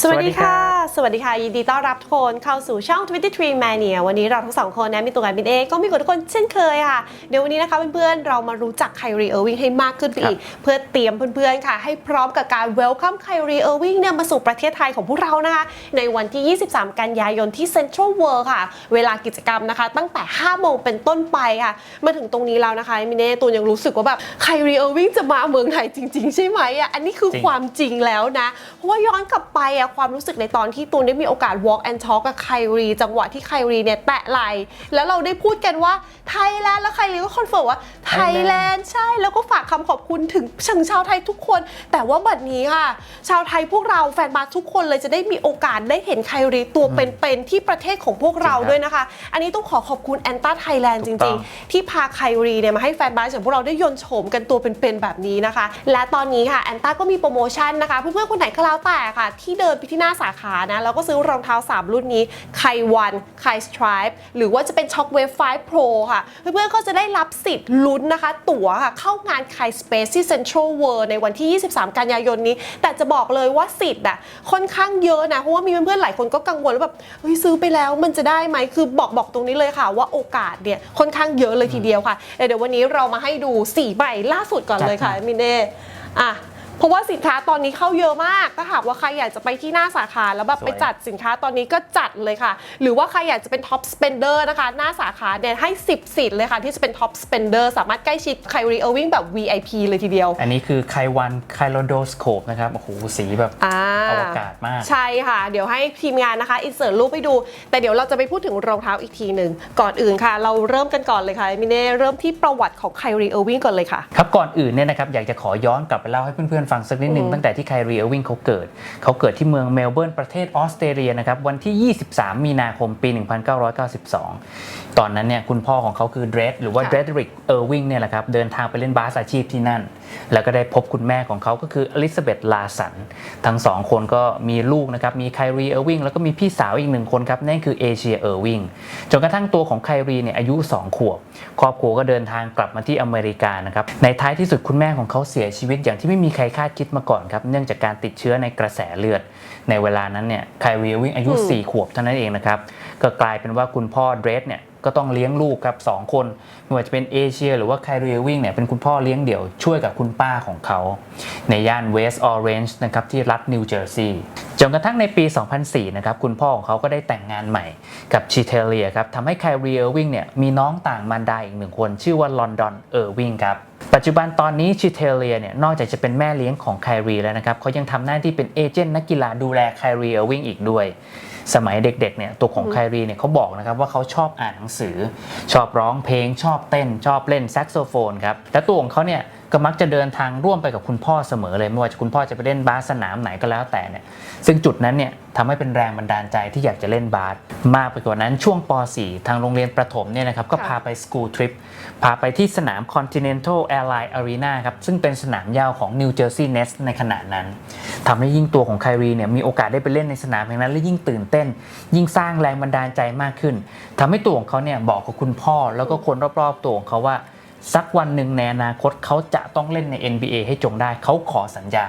สวัสดีค่ะ สวัสดีค่ะ ยินดีต้อนรับทุกคนเข้าสู่ช่อง 23 Mania วันนี้เราทั้งสองคนนะมีตัวการบินเองก็มีกับทุกคนเช่นเคยค่ะ เดี๋ยววันนี้นะคะเพื่อนๆ เรามารู้จักไคลีเออร์วิงให้มากขึ้นไปอีก เพื่อเตรียมเพื่อนๆ ค่ะ ให้พร้อมกับการ welcome ไคลีเออร์วิงเนี่ยมาสู่ประเทศไทยของพวกเรานะคะ ในวันที่ 23 กันยายนที่ Central World ค่ะ เวลากิจกรรมนะคะ ตั้งแต่ 5 โมงเป็นต้นไปค่ะ มาถึงตรงนี้แล้วนะคะมินเน่ตูนยังรู้สึกว่าแบบไคลีเออร์วิงจะมาเมืองไทยจริง ๆ ใช่ไหมอะอันนี้คือจริงความจริงแล้วนะเพราะว่าย้อนกลับไปอะความรู้สึกในตอนที่ตูนได้มีโอกาส walk and talk กับไครีจังหวะที่ไครีเนี่ยแตะไหลแล้วเราได้พูดกันว่าไทยแลนด์แล้วไครีก็คอนเฟิร์มว่าไทยแลนด์ใช่แล้วก็ฝากคำขอบคุณถึงชงชาวไทยทุกคน แต่ว่าบัดนี้ค่ะ ชาวไทยพวกเราแฟนบาสทุกคนเลยจะได้มีโอกาสได้เห็นไครีตัวเป็นๆที่ประเทศของพวกเราจริงครับด้วยนะคะ อันนี้ต้องขอขอบคุณแอนต้าไทยแลนด์จถูกต้ริองงๆ ที่พาไครีเนี่ยมาให้แฟนบาสของพวกเราได้ยนต์โฉมกันตัวเป็นๆแบบนี้นะคะ และตอนนี้ค่ะแอนต้าก็มีโปรโมชั่นนะคะเพื่อนๆคนไหนก็แล้วแต่ค่ะ ที่เดินไปที่หน้าสาขานะ แล้วก็ซื้อรองเท้า 3 รุ่นนี้ไควันไคสไตรป์หรือว่าจะเป็นช็อคเวฟ5 Pro ค่ะ เพื่อนๆก็จะได้รับสิทธิ์ลุ้นนะคะ ตั๋วค่ะเข้างานไคสเปซที่เซ็นทรัลเวิลด์ในวันที่ 23 กันยายนนี้ แต่จะบอกเลยว่าสิทธิ์อะค่อนข้างเยอะนะ เพราะว่ามีเพื่อนๆหลายคนก็กังวลว่าแบบเฮ้ยซื้อไปแล้วมันจะได้ไหมคือบอกบอกตรงนี้เลยค่ะ ว่าโอกาสเนี่ยค่อนข้างเยอะเลยทีเดียวค่ะเดี๋ยววันนี้เรามาให้ดู4ใบล่าสุดก่อนเลยค่ะจัดมามินเน่อะ เพราะว่าสินค้าตอนนี้เข้าเยอะมาก ถ้าหากว่าใครอยากจะไปที่หน้าสาขาแล้วแบบสวยไปจัดสินค้าตอนนี้ก็จัดเลยค่ะ หรือว่าใครอยากจะเป็นท็อปสเปนเดอร์นะคะ หน้าสาขาเนี่ยให้ 10 สิทธิ์เลยค่ะ ที่จะเป็นท็อปสเปนเดอร์สามารถใกล้ชิดไครีเออร์วิงแบบ VIP เลยทีเดียว อันนี้คือไควันไคโลโดสโคปนะครับ โอ้โห สีแบบอ่าอวกาศมาก ใช่ค่ะ เดี๋ยวให้ทีมงานนะคะอินเสิร์ตรูปให้ดู แต่เดี๋ยวเราจะไปพูดถึงรองเท้าอีกทีหนึ่งก่อนอื่นค่ะ เราเริ่มกันก่อนเลยค่ะมินเน่เริ่มที่ประวัติของไครีเออร์วิงก่อนเลยค่ะครับก่อนอื่นเนี่ยนะครับอยากจะขอย้อนกลับไปเล่าให้เพื่อนๆฟังสักนิดนึงตั้งแต่ที่ไครีเออร์วิงเขาเกิด เขาเกิดที่เมืองเมลเบิร์นประเทศออสเตรเลียนะครับวันที่ 23 มีนาคมปี 1992 ตอนนั้นเนี่ยคุณพ่อของเขาคือเดรดหรือว่าค่ะเดรดริกเออร์วิงเนี่ยแหละครับเดินทางไปเล่นบาสอาชีพที่นั่น แล้วก็ได้พบคุณแม่ของเขาก็คืออลิซาเบธลาสัน ทั้งสองคนก็มีลูกนะครับ มีไครีเออร์วิงแล้วก็มีพี่สาวอีกหนึ่งคนครับ นั่นคือเอเชียเออร์วิงจนกระทั่งตัวของไครีเนี่ยอายุ 2 ขวบ ครอบครัวก็เดินทางกลับมาที่อเมริกานะครับ ในท้ายที่สุดคุณแม่ของเขาเสียชีวิตอย่างที่ไม่มีใครคาดคิดมาก่อนครับ เนื่องจากการติดเชื้อในกระแสเลือด ในเวลานั้นเนี่ยไครีเออร์วิงอายุ 4 ขวบเท่านั้นเองนะครับ ก็กลายเป็นว่าคุณพ่อเดรสเนี่ย ก็ต้องเลี้ยงลูกครับสองคนไม่ว่าจะเป็นเอเชีย หรือว่าไครีเรวิ่งเนี่ยเป็นคุณพ่อเลี้ยงเดี่ยวช่วยกับคุณป้าของเขา ในย่านเวสต์ออเรนจ์นะครับที่รัฐนิวเจอร์ซีย์จนกระทั่งในปี 2004 นะครับคุณพ่อของเขาก็ได้แต่งงานใหม่กับชิเทเลียครับทำให้ไครีเรวิ่งเนี่ยมีน้องต่างมารดาอีกหนึ่งคน ชื่อว่าลอนดอนเออร์วิงครับ ปัจจุบันตอนนี้ชิเทเลียเนี่ยนอกจากจะเป็นแม่เลี้ยงของไครีแล้วนะครับเขายังทำหน้าที่เป็นเอเจนต์นักกีฬาดูแลไครีเออร์วิงอีกด้วย สมัยเด็กๆเนี่ยตัวของไครีเนี่ยเขาบอกนะครับว่าเขาชอบอ่านหนังสือ ชอบร้องเพลง ชอบเต้น ชอบเล่นแซกโซโฟนครับและตัวของเขาเนี่ย ก็มักจะเดินทางร่วมไปกับคุณพ่อเสมอเลย ไม่ว่าจะคุณพ่อจะไปเล่นบาสสนามไหนก็แล้วแต่เนี่ยซึ่งจุดนั้นเนี่ยทำให้เป็นแรงบันดาลใจที่อยากจะเล่นบาสมากไปกว่านั้นช่วงป .4 ทางโรงเรียนประถมเนี่ยนะครับก็ค่ะพาไปสกู l ทริปพาไปที่สนาม Continental Airline Arena ครับซึ่งเป็นสนามหญ้าของ New Jersey Nets ในขณะนั้นทำให้ยิ่งตัวของไครีเนี่ยมีโอกาสได้ไปเล่นในสนามแห่งนั้นและยิ่งตื่นเต้น ยิ่งสร้างแรงบันดาลใจมากขึ้นทำให้ตัวของเขาเนี่ยบอกกับคุณพ่อแล้วก็คนรอบๆตัวของเขาว่า สักวันหนึ่งในอนาคตเขาจะต้องเล่นใน NBA ให้จงได้ เขาขอสัญญา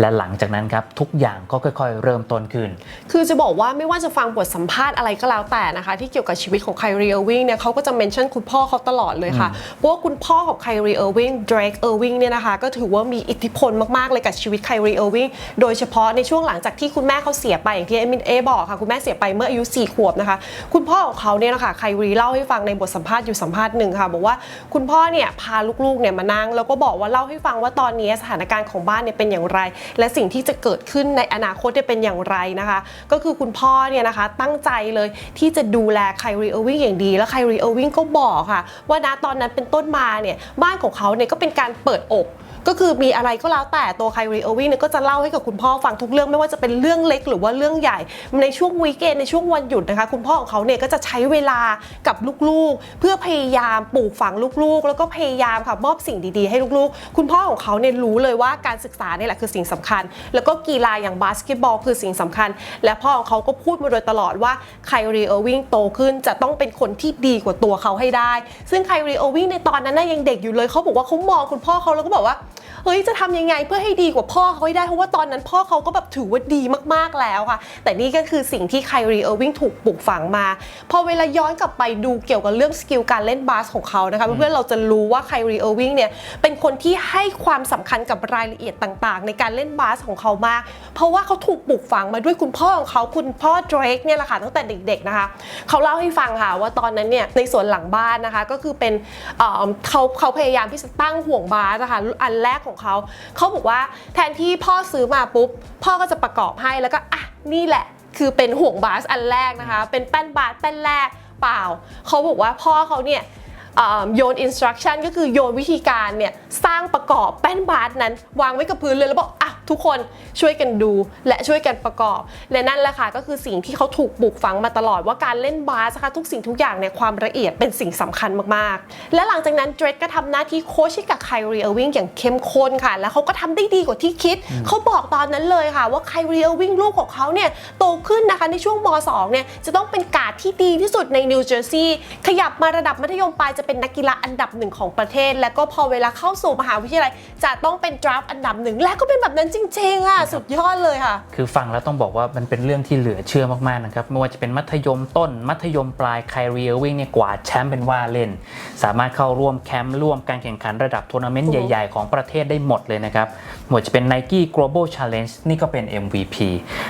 และหลังจากนั้นครับทุกอย่างก็ค่อย ๆ เริ่มต้นขึ้น คือจะบอกว่าไม่ว่าจะฟังบทสัมภาษณ์อะไรก็แล้วแต่นะคะ ที่เกี่ยวกับชีวิตของไครีเออร์วิงเนี่ยเขาก็จะเมนชั่นคุณพ่อเขาตลอดเลยค่ะ เพราะว่าคุณพ่อของไครีเออร์วิงเดรกเออร์วิงเนี่ยนะคะก็ถือว่ามีอิทธิพลมากๆเลยกับชีวิตไครีเออร์วิงโดยเฉพาะในช่วงหลังจากที่คุณแม่เขาเสียไปอย่างที่เอมินเอบอกค่ะคุณแม่เสียไปเมื่ออายุ4ขวบนะคะคุณพ่อของเขาเนี่ยนะคะไครีเล่าให้ฟังในบทสัมภาษณ์อยู่สัมภาษณ์หนึ่งค่ะบอกว่าคุณพ่อเนี่ยพาลูกๆเนี่ยมานั่งแล้วก็บอกว่าเล่าให้ฟังว่าตอนนี้สถานการณ์ของบ้านเนี่ยเป็นอย่างไรและสิ่งที่จะเกิดขึ้นในอนาคตจะเป็นอย่างไรนะคะ ก็คือคุณพ่อเนี่ยนะคะตั้งใจเลยที่จะดูแลไครีเออร์วิงอย่างดี แล้วไครีเออร์วิงก็บอกค่ะ ว่าณตอนนั้นเป็นต้นมาเนี่ยบ้านของเขาเนี่ยก็เป็นการเปิดอก ก็คือมีอะไรก็แล้วแต่ตัวไครีเอวิงเนี่ยก็จะเล่าให้กับคุณพ่อฟังทุกเรื่องไม่ว่าจะเป็นเรื่องเล็กหรือว่าเรื่องใหญ่ ในช่วงวีคเอนในช่วงวันหยุดนะคะ คุณพ่อของเขาเนี่ยก็จะใช้เวลากับลูกๆ เพื่อพยายามปลูกฝังลูกๆ แล้วก็พยายามค่ะมอบสิ่งดีๆ ให้ลูกๆ คุณพ่อของเขาเนี่ยรู้เลยว่าการศึกษาเนี่ยแหละคือสิ่งสำคัญ แล้วก็กีฬาอย่างบาสเกตบอลคือสิ่งสำคัญ และพ่อของเขาก็พูดมาโดยตลอดว่าไครีเอวิงโตขึ้นจะต้องเป็นคนที่ดีกว่าตัวเขาให้ได้ ซึ่งไครีเอวิงในตอนนั้นน่ะยังเด็กอยู่เลยเขาบอกว่าเขามองคุณพ่อเขาแล้วก็บอกว่า เฮ้ยจะทำยังไงเพื่อให้ดีกว่าพ่อเขาให้ได้เพราะว่าตอนนั้นพ่อเขาก็แบบถือว่าดีมากๆแล้วค่ะ แต่นี่ก็คือสิ่งที่ไคลรีเออร์วิงถูกปลูกฝังมา พอเวลาย้อนกลับไปดูเกี่ยวกับเรื่องสกิลการเล่นบาสของเขานะคะเพื่อนๆเราจะรู้ว่าไคลรีเออร์วิงเนี่ยเป็นคนที่ให้ความสำคัญกับรายละเอียดต่างๆ ในการเล่นบาสของเขามาก เพราะว่าเขาถูกปลูกฝังมาด้วยคุณพ่อของเขาคุณพ่อเดรกเนี่ยแหละค่ะตั้งแต่เด็กๆนะคะเขาเล่าให้ฟังค่ะว่าตอนนั้นเนี่ยในสวนหลังบ้านนะคะก็คือเป็นเอ่อเขาเขาพยายามที่จะตั้งห่วงบาสนะคะอันแรกของเขา เขาบอกว่าแทนที่พ่อซื้อมาปุ๊บ พ่อก็จะประกอบให้แล้วก็อะนี่แหละ คือเป็นห่วงบาสอันแรกนะคะ เป็นแป้นบาสแป้นแรกเปล่า เขาบอกว่าพ่อเขาเนี่ยโยนอินสตรักชั่นก็คือโยนวิธีการเนี่ยสร้างประกอบแป้นบาสนั้น วางไว้กับพื้นเลยแล้วบอกอะ ทุกคนช่วยกันดูและช่วยกันประกอบ และนั่นแหละค่ะก็คือสิ่งที่เขาถูกปลูกฝังมาตลอดว่าการเล่นบาสนะคะทุกสิ่งทุกอย่างเนี่ยความละเอียดเป็นสิ่งสำคัญมากๆ และหลังจากนั้นเดรดก็ทำหน้าที่โค้ชให้กับไคลรีเออร์วิงอย่างเข้มข้นค่ะ แล้วเขาก็ทำได้ดีกว่าที่คิด เขาบอกตอนนั้นเลยค่ะ ว่าไคลรีเออร์วิงลูกของเขาเนี่ยโตขึ้นนะคะในช่วงม .2 เนี่ยจะต้องเป็นการ์ดที่ดีที่สุดในนิวเจอร์ซีย์ขยับมาระดับมัธยมปลายจะเป็นนักกีฬาอันดับหนึ่งของประเทศ แล้วก็พอเวลาเข้าสู่มหาวิทยาลัยจะต้องเป็นดราฟต์อันดับหนึ่งและก็เป็นแบบนั้นจริงๆอะสุดยอดเลยค่ะ คือฟังแล้วต้องบอกว่ามันเป็นเรื่องที่เหลือเชื่อมากๆนะครับไม่ว่าจะเป็นมัธยมต้น มัธยมปลายไคลรีเออร์วิงเนี่ยกวาดแชมป์เป็นว่าเล่น สามารถเข้าร่วมแคมป์ร่วมการแข่งขันระดับทัวร์นาเมนต์อือฮึใหญ่ ๆ ของประเทศได้หมดเลยนะครับไม่ว่าจะเป็น Nike Global Challenge นี่ก็เป็น MVP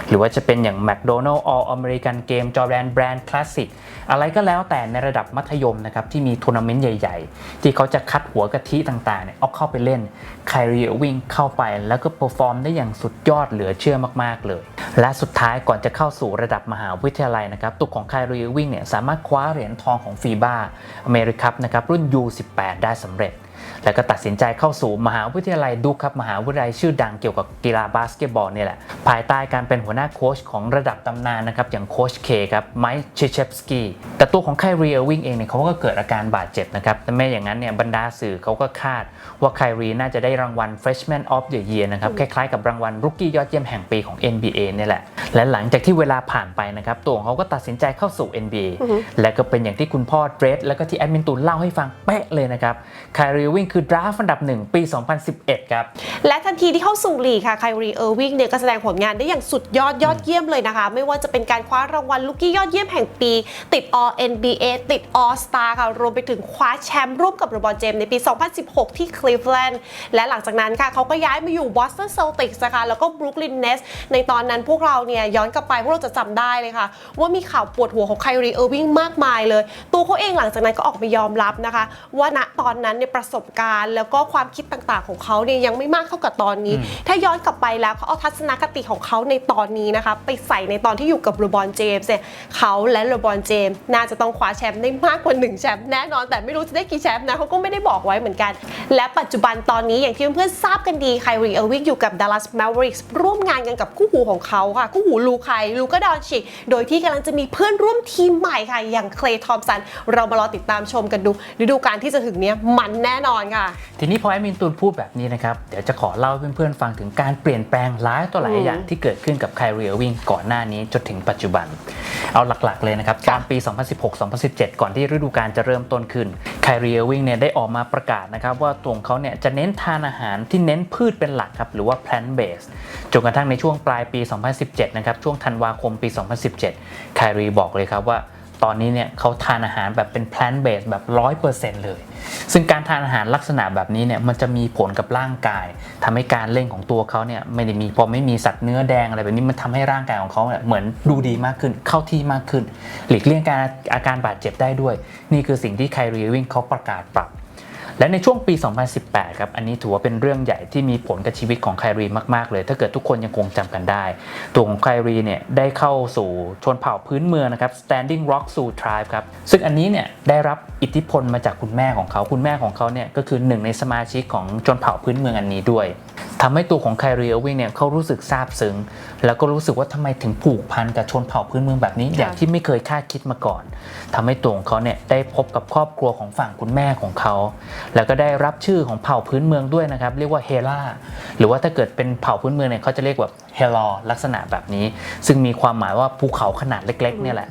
หรือว่าจะเป็นอย่าง McDonald All American Game Jordan Brand Classic อะไรก็แล้วแต่ในระดับมัธยมนะครับที่มีทัวร์นาเมนต์ใหญ่ ๆ ที่เขาจะคัดหัวกะทิต่างๆเนี่ยเอาเข้าไปเล่นไคลรีวิ่งเข้าไปแล้วก็เปอร์ฟอร์มได้อย่างสุดยอดเหลือเชื่อมากๆเลย และสุดท้ายก่อนจะเข้าสู่ระดับมหาวิทยาลัยนะครับตัวของไคลรีวิ่งเนี่ยสามารถคว้าเหรียญทองของฟีบาอเมริคัพนะครับรุ่น U18 ได้สำเร็จ แล้วก็ตัดสินใจเข้าสู่มหาวิทยาลัยดูครับมหาวิทยาลัยชื่อดังเกี่ยวกับกีฬาบาสเกตบอลเนี่ยแหละภายใต้การเป็นหัวหน้าโค้ชของระดับตำนานนะครับอย่างโค้ชเคครับไมค์เชเชฟสกี้แต่ตัวของไครีเออร์วิงเองเนี่ยเขาก็เกิดอาการบาดเจ็บนะครับแต่ไม่อย่างนั้นเนี่ยบรรดาสื่อเขาก็คาดว่าไครีน่าจะได้รางวัล Freshman of the Year นะครับคล้ายๆกับรางวัลรุกกี้ยอดเยี่ยมแห่งปีของ NBA เนี่ยแหละและหลังจากที่เวลาผ่านไปนะครับตัวของเขาก็ตัดสินใจเข้าสู่ NBA และก็เป็นอย่างที่คุณพ่อเดรดแล้วก็ที่แอดมินตูนเล่าให้ฟังเป๊ะเลยนะครับไครีวิ่งคือดราฟอันดับหนึ่งปี 2011 ครับ และทันทีที่เข้าสู่ลีกค่ะไคลรีเออร์วิงเนี่ยก็แสดงผลงานได้อย่างสุดยอดยอดเยี่ยมเลยนะคะ ไม่ว่าจะเป็นการคว้ารางวัลลูกี้ยอดเยี่ยมแห่งปี ติด All NBA ติด All Star ค่ะ รวมไปถึงคว้าแชมป์ร่วมกับโรบอลเจมในปี 2016 ที่คลีฟแลนด์และหลังจากนั้นค่ะเขาก็ย้ายมาอยู่ Boston Celtics นะคะแล้วก็ Brooklyn Nets ในตอนนั้นพวกเราเนี่ยย้อนกลับไปพวกเราจะจำได้เลยค่ะ ว่ามีข่าวปวดหัวของไคลรีเออร์วิงมากมายเลย ตัวเขาเองหลังจากนั้นก็ออกมายอมรับนะคะ ว่าณตอนนั้นเนี่ยประสบการณ์แล้วก็ความคิดต่างๆ ของเขาเนี่ยยังไม่มากเท่ากับตอนนี้ ถ้าย้อนกลับไปแล้วเขาเอาทัศนคติของเขาในตอนนี้นะคะไปใส่ในตอนที่อยู่กับโรบอนเจมส์เนี่ยเขาและโรบอนเจมส์น่าจะต้องคว้าแชมป์ได้มากกว่า1แชมป์แน่นอนแต่ไม่รู้จะได้กี่แชมป์นะเขาก็ไม่ได้บอกไว้เหมือนกัน และปัจจุบันตอนนี้อย่างที่เพื่อนๆทราบกันดีไคลรีเออร์วิกอยู่กับ Dallas Mavericks ร่วมงานกันกับคู่หูของเขาค่ะ คู่หูลูไคลูกาดอนชิก โดยที่กำลังจะมีเพื่อนร่วมทีมใหม่ค่ะ อย่างเคลย์ทอมสัน เรามารอติดตามชมกันดูฤดูกาลที่จะถึงเนี้ยมันแน่นอนค่ะ ทีนี้พอแอดมินตูนพูดแบบนี้นะครับ เดี๋ยวจะขอเล่าให้เพื่อนๆฟังถึงการเปลี่ยนแปลงหลายต่อหลายอย่างที่เกิดขึ้นกับไคลเรียวิ่งก่อนหน้านี้จนถึงปัจจุบัน เอาหลักๆเลยนะครับตอนปี 2016-2017 ก่อนที่ฤดูกาลจะเริ่มต้นขึ้นไคลเรียวิ่งเนี่ยได้ออกมาประกาศนะครับว่าตัวของเขาเนี่ยจะเน้นทานอาหารที่เน้นพืชเป็นหลักครับหรือว่า plant based จนกระทั่งในช่วงปลายปี 2017 นะครับช่วงธันวาคมปี 2017ไคลรีบอกเลยครับว่า ตอนนี้เนี่ยเขาทานอาหารแบบเป็น plant based แบบ 100%เลย ซึ่งการทานอาหารลักษณะแบบนี้เนี่ยมันจะมีผลกับร่างกายทำให้การเล่นของตัวเขาเนี่ยไม่ได้มีพอไม่มีสัตว์เนื้อแดงอะไรแบบนี้มันทำให้ร่างกายของเขาเนี่ยเหมือนดูดีมากขึ้นเข้าที่มากขึ้น หลีกเลี่ยงการอาการบาดเจ็บได้ด้วย นี่คือสิ่งที่ไครีวิ่งเขาประกาศปรับ และในช่วงปี 2018 ครับ อันนี้ถือว่าเป็นเรื่องใหญ่ที่มีผลกับชีวิตของไครีมากๆ เลย ถ้าเกิดทุกคนยังคงจำกันได้ ตัวของไครีเนี่ยได้เข้าสู่ชนเผ่าพื้นเมืองนะครับ Standing Rock Sioux Tribe ครับ ซึ่งอันนี้เนี่ยได้รับอิทธิพลมาจากคุณแม่ของเขา คุณแม่ของเขาเนี่ยก็คือหนึ่งในสมาชิกของชนเผ่าพื้นเมืองอันนี้ด้วย ทำให้ตัวของไครีเอวิงเนี่ยเขารู้สึกซาบซึ้งแล้วก็รู้สึกว่าทำไมถึงผูกพันกับชนเผ่าพื้นเมืองแบบนี้อย่างที่ไม่เคยคาดคิดมาก่อนทำให้ตัวของเขาเนี่ยได้พบกับครอบครัวของฝั่งคุณแม่ของเขา แล้วก็ได้รับชื่อของเผ่าพื้นเมืองด้วยนะครับ เรียกว่าเฮล่าหรือว่าถ้าเกิดเป็นเผ่าพื้นเมืองเนี่ยเขาจะเรียกแบบเฮลอลักษณะแบบนี้ ซึ่งมีความหมายว่าภูเขาขนาดเล็กๆเนี่ยแหละ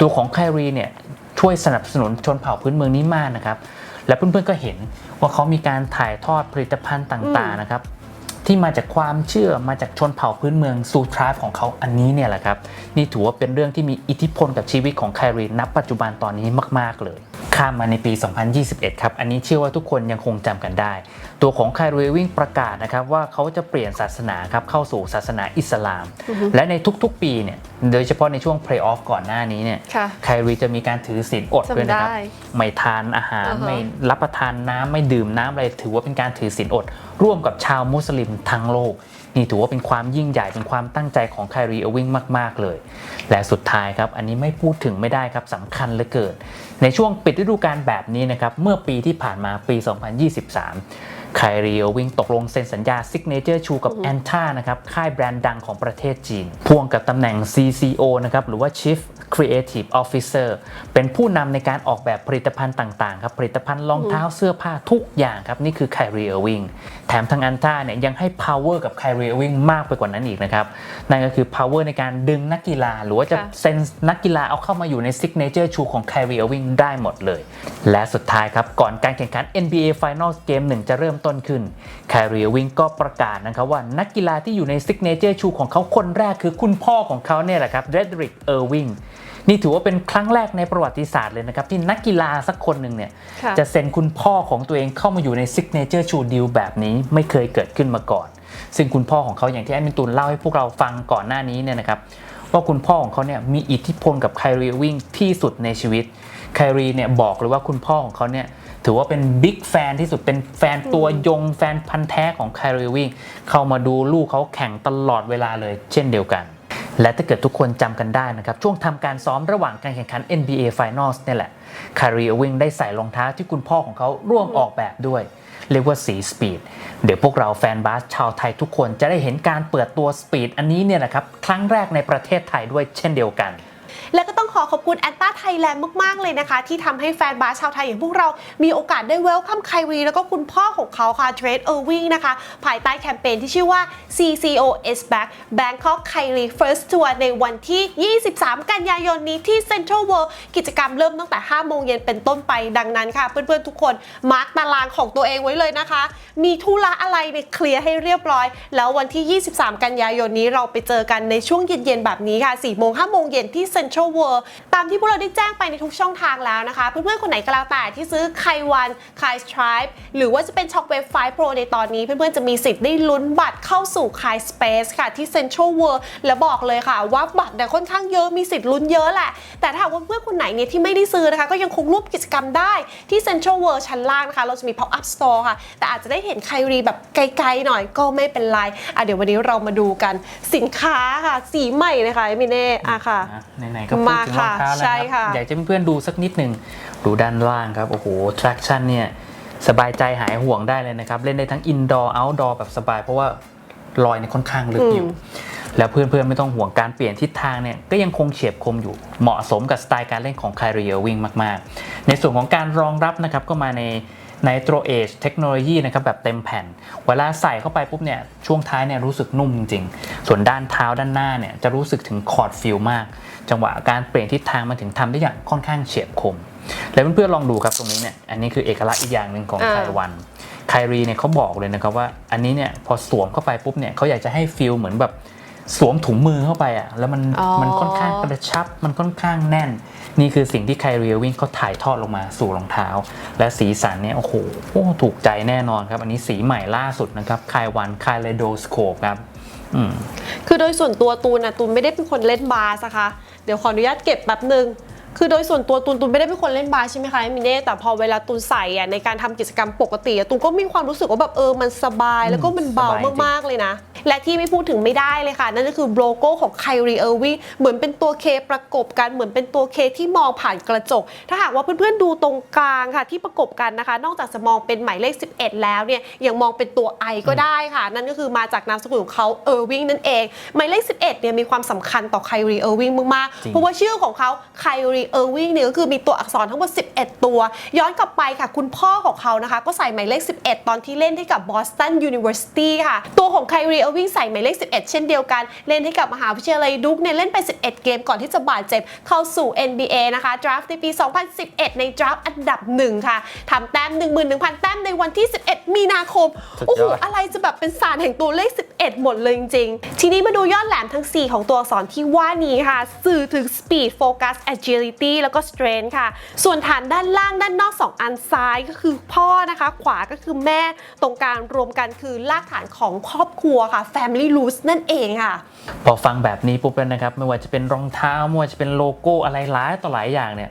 ตัวของไครีเนี่ยช่วยสนับสนุนชนเผ่าพื้นเมืองนี้มากนะครับและเพื่อนๆก็เห็นว่าเขามีการถ่ายทอดผลิตภัณฑ์ต่างๆนะครับ ที่มาจากความเชื่อมาจากชนเผ่าพื้นเมืองซูทริบของเขาอันนี้เนี่ยแหละครับ นี่ถือว่าเป็นเรื่องที่มีอิทธิพลกับชีวิตของไครีนับปัจจุบันตอนนี้มาก ๆเลย ข้ามมาในปี 2021 ครับ อันนี้เชื่อว่าทุกคนยังคงจำกันได้ ตัวของไครีวิ่งประกาศนะครับว่าเขาจะเปลี่ยนศาสนาครับเข้าสู่ศาสนาอิสลาม และในทุกๆ ปีเนี่ย โดยเฉพาะในช่วงเพลย์ออฟก่อนหน้านี้เนี่ยค่ะไครีจะมีการถือศีลอดด้วยนะครับจำได้ไม่ทานอาหารอ่าฮะไม่รับประทานน้ำไม่ดื่มน้ำอะไร ถือว่าเป็นการถือศีลอด ร่วมกับชาวมุสลิมทั้งโลก นี่ถือว่าเป็นความยิ่งใหญ่เป็นความตั้งใจของไครีเอวิงมาก ๆ เลย และสุดท้ายครับ อันนี้ไม่พูดถึงไม่ได้ครับสำคัญเหลือเกิน ในช่วงปิดฤดูกาลแบบนี้นะครับ เมื่อปีที่ผ่านมาปี 2023 ไครีเอวิงตกลงเซ็นสัญญา Signature Shoe กับ a n t a นะครับ ค่ายแบรนด์ดังของประเทศจีน พ่วงกับตำแหน่ง CCO นะครับ หรือว่า Chief Creative Officer เป็นผู้นำในการออกแบบผลิตภัณฑ์ต่างๆ ครับ ผลิตภัณฑ์รองเท้าเสื้อผ้าทุกอย่างครับ นี่คือ Kyrie Irving แถมทาง a n t a เนี่ยยังให้ power กับ Kyrie Irving มากไปกว่านั้นอีกนะครับ นั่นก็คือ power ในการดึงนักกีฬา หรือว่าจะค่ะเซ็นนักกีฬาเอาเข้ามาอยู่ใน Signature Shoe ของ Kyrie Irving ได้หมดเลย และสุดท้ายครับ ก่อนการแข่งขัน NBA Finals เกมหนึ่งจะเริ่มต้นขึ้น Kyrie Irving ก็ประกาศนะครับว่านักกีฬาที่อยู่ใน Signature Shoe ของเขาคนแรกคือคุณพ่อของเขาเนี่ยแหละครับ Dedrick Irving นี่ถือว่าเป็นครั้งแรกในประวัติศาสตร์เลยนะครับ ที่นักกีฬาสักคนหนึ่งเนี่ยค่ะจะเซ็นคุณพ่อของตัวเองเข้ามาอยู่ใน Signature Shoe Deal แบบนี้ไม่เคยเกิดขึ้นมาก่อน ซึ่งคุณพ่อของเขาอย่างที่แอดมินตูนเล่าให้พวกเราฟังก่อนหน้านี้เนี่ยนะครับว่าคุณพ่อของเขาเนี่ยมีอิทธิพลกับไครีวิ่งที่สุดในชีวิต ไครีเนี่ยบอกเลยว่าคุณพ่อของเขาเนี่ยถือว่าเป็นบิ๊กแฟนที่สุดเป็นแฟนตัวยงแฟนพันธ์แท้ของไครีวิ่งเข้ามาดูลูกเขาแข่งตลอดเวลาเลยเช่นเดียวกัน และถ้าเกิดทุกคนจำกันได้นะครับ ช่วงทำการซ้อมระหว่างการแข่งขัน NBA Finals เนี่ยแหละคารีวิงได้ใส่รองเท้าที่คุณพ่อของเขาร่วมออกแบบด้วยเรียกว่าสีสปีดเดี๋ยวพวกเราแฟนบาสชาวไทยทุกคนจะได้เห็นการเปิดตัวสปีดอันนี้เนี่ยนะครับ ครั้งแรกในประเทศไทยด้วยเช่นเดียวกัน และก็ต้องขอขอบคุณแอนต้าไทยแลนด์มาก ๆ เลยนะคะ ที่ทำให้แฟนบาสชาวไทยอย่างพวกเรา มีโอกาสได้เวลคัมไครีแล้วก็คุณพ่อของเขาค่ะเทรดเออร์วิงนะคะ ภายใต้แคมเปญที่ชื่อว่า CCO is back Bangkok Kyrie First Tour ในวันที่ 23 กันยายนนี้ที่ Central World กิจกรรมเริ่มตั้งแต่ 5 โมงเย็นเป็นต้นไปดังนั้นค่ะ เพื่อน ๆ ทุกคนมาร์กตารางของตัวเองไว้เลยนะคะ มีธุระอะไรเนี่ยเคลียร์ให้เรียบร้อย แล้ววันที่ 23 กันยายนนี้เราไปเจอกันในช่วงเย็นๆแบบนี้ค่ะ 4 โมง 5 โมงเย็นที่ Central World ตามที่พวกเราได้แจ้งไปในทุกช่องทางแล้วนะคะ เพื่อนๆ คนไหนก็แล้วแต่ที่ซื้อไควันไคส t ร i หรือว่าจะเป็นช็อคเวฟไฟโปรในตอนนี้เพื่อนๆ จะมีสิทธิ์ได้ลุ้นบัตรเข้าสู่ไคสเปซค่ะที่ Central World แล้วบอกเลยค่ะ ว่าบัตรเนี่ยค่อนข้างเยอะมีสิทธิ์ลุ้นเยอะแหละ แต่ถ้าหากว่าเพื่อนคนไหนเนี่ยที่ไม่ได้ซื้อนะคะ ก็ยังคงร่วมกิจกรรมได้ที่ Central World ชั้นล่างนะคะ เราจะมี Pop Up Store ค่ะ แต่อาจจะได้เห็นไครีแบบไกลๆหน่อยก็ไม่เป็นไรอะเดี๋ยววันนี้เรามาดูกันสินค้าค่ะ สีใหม่เลยค่ะมิเน่อะค่ะนไหนๆก็พูดถึงรมาองค่ะเท้าแล้วใช่นะคค่ะรับอยากจะให้เพื่อนๆดูสักนิดหนึ่งดูด้านล่างครับโอ้โห traction เนี่ยสบายใจหายห่วงได้เลยนะครับ เล่นได้ทั้ง indoor outdoor แบบสบาย เพราะว่ารอยเนี่ยค่อนข้างลึกอยู่ แล้วเพื่อนๆไม่ต้องห่วงการเปลี่ยนทิศทางเนี่ยก็ยังคงเฉียบคมอยู่เหมาะสมกับสไตล์การเล่นของไครีเอวิงมากๆ ในส่วนของการรองรับนะครับก็มาใน Nitro Edge เทคโนโลยีนะครับแบบเต็มแผ่น เวลาใส่เข้าไปปุ๊บเนี่ยช่วงท้ายเนี่ยรู้สึกนุ่มจริงๆส่วนด้านเท้าด้านหน้าเนี่ยจะรู้สึกถึงคอร์ดฟิลมาก จังหวะการเปลี่ยนทิศทางมันถึงทำได้อย่างค่อนข้างเฉียบคม แล้วเพื่อนๆลองดูครับตรงนี้เนี่ยอันนี้คือเอกลักษณ์อีกอย่างหนึ่งของอ่าไทวันไครีเนี่ยเขาบอกเลยนะครับว่าอันนี้เนี่ยพอสวมเข้าไปปุ๊บเนี่ยเขาอยากจะให้ฟิลเหมือนแบบสวมถุงมือเข้าไปอะแล้วมันอ๋อมันค่อนข้างกระชับมันค่อนข้างแน่น นี่คือสิ่งที่ไครีวิ่งเขาถ่ายทอดลงมาสู่รองเท้า และสีสันเนี่ยโอ้โหโอ้ถูกใจแน่นอนครับ อันนี้สีใหม่ล่าสุดนะครับคายวันคายเลโดสโคปครับอืมคือโดยส่วนตัวตูนนะตูนไม่ได้เป็นคนเล่นบาสนะคะ เดี๋ยวขออนุญาตเก็บแป๊บนึง คือโดยส่วนตัวตูนตูนไม่ได้เป็นคนเล่นบาสใช่ไหมคะมิเน่แต่พอเวลาตูนใส่อะในการทำกิจกรรมปกติอะตูนก็มีความรู้สึกว่าแบบเออมันสบายแล้วก็มันเบาสบายจริงมากๆเลยนะ และที่ไม่พูดถึงไม่ได้เลยค่ะ นั่นก็คือโลโก้ของไครีเออร์วิเหมือนเป็นตัวเคประกบกันเหมือนเป็นตัวเคที่มองผ่านกระจก ถ้าหากว่าเพื่อนๆดูตรงกลางค่ะที่ประกบกันนะคะ นอกจากจะมองเป็นหมายเลข 11 แล้วเนี่ยยังมองเป็นตัว I ก็ได้ค่ะ นั่นก็คือมาจากนามสกุลของเขาเออร์วิงนั่นเองหมายเลข 11เนี่ยมีความสำคัญต่อไครีเออร์วิงมากจริๆงเพราะว่าชื่อของเขาไครี Kyrie Irving เนี่ยก็คือมีตัวอักษรทั้งหมด 11 ตัว ย้อนกลับไปค่ะ คุณพ่อของเขานะคะ ก็ใส่หมายเลข 11 ตอนที่เล่นให้กับ Boston University ค่ะ ตัวของ Kyrie Irving ใส่หมายเลข 11 เช่นเดียวกัน เล่นให้กับมหาวิทยาลัยดุกเนี่ยเล่นไป 11 เกมก่อนที่จะบาดเจ็บเข้าสู่ NBA นะคะ draft ในปี 2011 ใน draft อันดับหนึ่งค่ะทำแต้ม 11,000 แต้มในวันที่ 11 มีนาคมสุดยอดโอ้โหอะไรจะแบบเป็นศาสตร์แห่งตัวเลข 11 หมดเลยจริงๆทีนี้มาดูยอดแหลมทั้ง 4 ของตัวอักษรที่ว่านี้ค่ะ สื่อถึง speed focus agility แล้วก็ strength ค่ะ ส่วนฐานด้านล่างด้านนอก 2 อันซ้ายก็คือพ่อนะคะ ขวาก็คือแม่ตรงกลางรวมกันคือรากฐานของครอบครัวค่ะ family roots นั่นเองค่ะ พอฟังแบบนี้ปุ๊บแล้วนะครับ ไม่ว่าจะเป็นรองเท้าไม่ว่าจะเป็นโลโก้อะไรหลายต่อหลายอย่างเนี่ย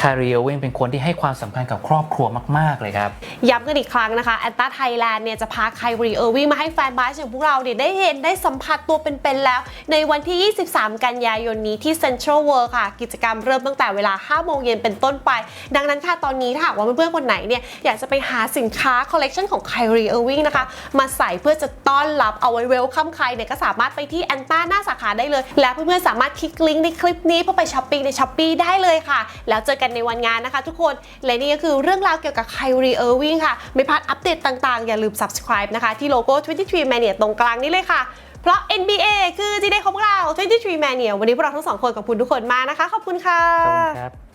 คาริเอวิงเป็นคนที่ให้ความสำคัญกับครอบครัวมาก ๆ เลยครับ ย้ำกันอีกครั้งนะคะแอนตาไทยแลนด์เนี่ยจะพาไครีเออร์วิงมาให้แฟนบาสอย่างพวกเราเนี่ยได้เห็นได้สัมผัสตัวเป็นๆแล้ว ในวันที่ 23 กันยายนนี้ที่เซ็นทรัลเวิลด์ค่ะ กิจกรรมเริ่มตั้งแต่เวลา 5 โมงเย็นเป็นต้นไป ดังนั้นค่ะตอนนี้ถ้าหากว่าเพื่อนๆคนไหนเนี่ยอยากจะไปหาสินค้าคอลเลกชันของไครีเออร์วิงนะคะมาใส่เพื่อจะต้อนรับเอาไว้เวลคัมใครเนี่ยก็สามารถไปที่แอนตาหน้าสาขาได้เลย และเพื่อนๆสามารถคลิกลิงก์ในคลิปนี้เพื่อไปช้อปปิ้งในช้อปปีได้เลยค่ะ แล้วเจอกันในวันงานนะคะ ทุกคนและนี่ก็คือเรื่องราวเกี่ยวกับไครีเออร์วิงค่ะ ไม่พลาดอัปเดตต่างๆ อย่าลืม subscribe นะคะ ที่โลโก้ 23 Mania ตรงกลางนี้เลยค่ะ เพราะ NBA คือจีเดของพวกเรา 23 Mania วันนี้พวกเราทั้งสองคนขอบคุณทุกคนมากนะคะ ขอบคุณค่ะขอบคุณครับ